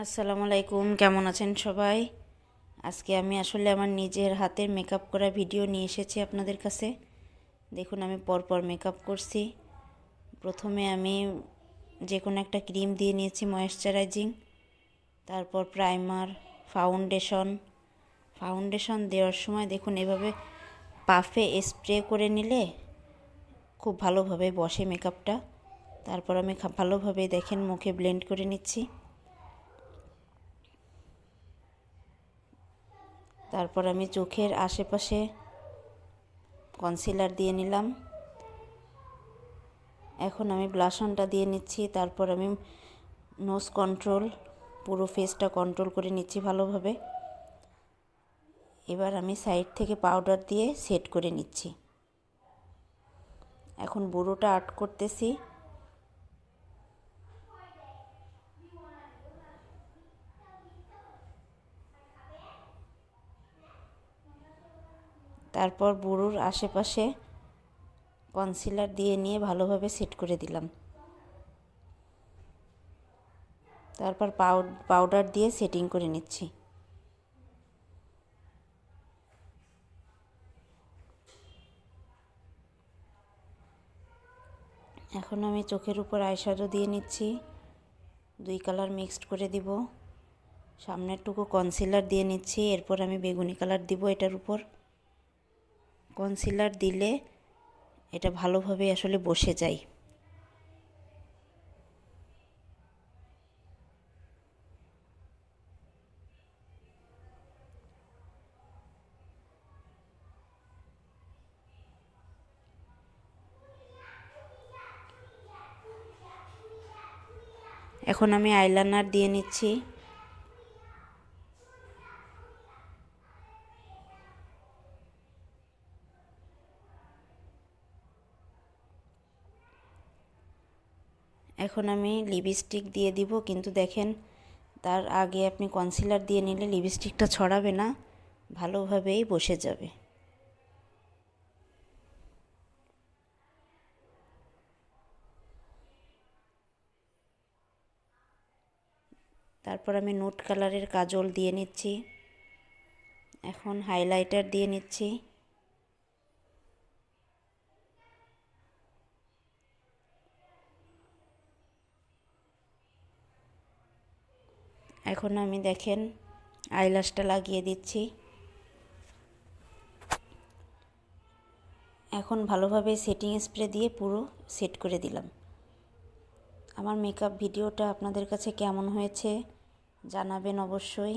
আসসালামু আলাইকুম, কেমন আছেন সবাই? আজকে আমি আসলে আমার নিজের হাতের মেকআপ করা ভিডিও নিয়ে এসেছি আপনাদের কাছে। দেখুন, আমি পরপর মেকআপ করছি। প্রথমে আমি যে কোনো একটা ক্রিম দিয়ে নিয়েছি ময়েশ্চারাইজিং তারপর প্রাইমার ফাউন্ডেশন ফাউন্ডেশন দেওয়ার সময় দেখুন, এভাবে পাফে স্প্রে করে নিলে খুব ভালোভাবে বসে মেকআপটা তারপর আমি ভালোভাবে দেখেন, মুখে ব্লেন্ড করে নিচ্ছি। তারপর আমি চোখের আশেপাশে কনসিলার দিয়ে নিলাম। এখন আমি ব্লাশনটা দিয়ে নিচ্ছি, তারপর আমি নোজ কন্ট্রোল পুরো ফেসটা কন্ট্রোল করে নিচ্ছি ভালোভাবে। এবার আমি সাইড থেকে পাউডার দিয়ে সেট করে নিচ্ছি। এখন বুড়োটা আর্ট করতেছি। তারপর বুড়োর আশেপাশে কনসিলার দিয়ে নিয়ে ভালোভাবে সেট করে দিলাম। তারপর পাউডার দিয়ে সেটিং করে নিচ্ছি। এখন আমি চোখের উপর আইশ্যাডো দিয়ে নিচ্ছি। দুই কালার মিক্সড করে দিব। সামনেরটুকু কনসিলার দিয়ে নিচ্ছি। এরপর আমি বেগুনি কালার দিব এটার উপর। কনসিলার দিলে এটা ভালোভাবে আসলে বসে যায়। এখন আমি আইলাইনার দিয়ে নিচ্ছি। এখন আমি লিপস্টিক দিয়ে দিব, কিন্তু দেখেন, তার আগে আপনি কনসিলার দিয়ে নিলে লিপস্টিকটা ছড়াবে না, ভালোভাবেই বসে যাবে। তারপর আমি নুট কালারের কাজল দিয়ে নিচ্ছি, এখন হাইলাইটার দিয়ে নিচ্ছি। এখন আমি দেখেন আইলাসটা লাগিয়ে দিচ্ছি। এখন ভালোভাবে সেটিং স্প্রে দিয়ে পুরো সেট করে দিলাম। আমার মেকআপ ভিডিওটা আপনাদের কাছে কেমন হয়েছে জানাবেন অবশ্যই।